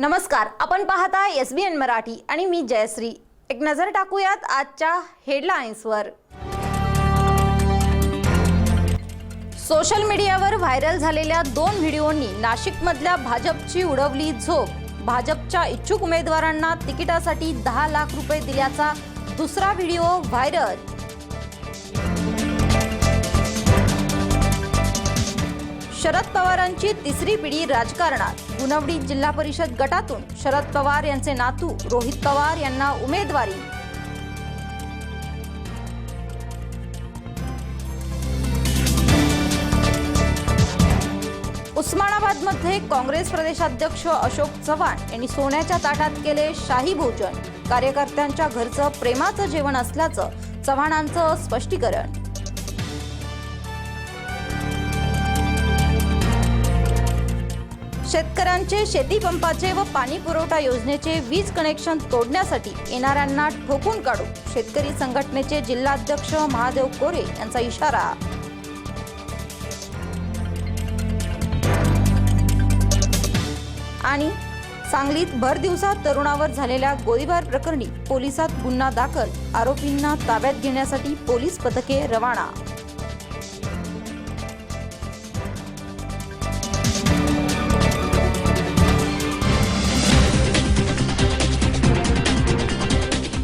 नमस्कार आपण पाहता एस बी एन मराठी आणि मी जयश्री. एक नजर टाकूयात आजच्या हेडलाईन्सवर सोशल मीडियावर व्हायरल झालेल्या दोन व्हिडिओंनी नाशिकमधल्या भाजपची उडवली झोप. भाजपच्या इच्छुक उमेदवारांना तिकिटासाठी दहा लाख रुपये दिल्याचा दुसरा व्हिडिओ व्हायरल. शरद पवारांची तिसरी पिढी राजकारणात. गुणवडी जिल्हा परिषद गटातून शरद पवार यांचे नातू रोहित पवार यांना उमेदवारी. उस्मानाबादमध्ये काँग्रेस प्रदेशाध्यक्ष अशोक चव्हाण यांनी सोन्याच्या ताटात केले शाही भोजन. कार्यकर्त्यांच्या घरचं प्रेमाचं जेवण असल्याचं चव्हाणांचं स्पष्टीकरण. शेतकऱ्यांचे शेती पंपाचे व पाणी पुरवठा योजनेचे वीज कनेक्शन तोडण्यासाठी येणाऱ्यांना ठोकून काढू. शेतकरी संघटनेचे जिल्हाध्यक्ष महादेव कोरे यांचा इशारा. आणि सांगलीत भर दिवसात तरुणावर झालेल्या गोळीबार प्रकरणी पोलिसात गुन्हा दाखल. आरोपींना ताब्यात घेण्यासाठी पोलीस पथके रवाना.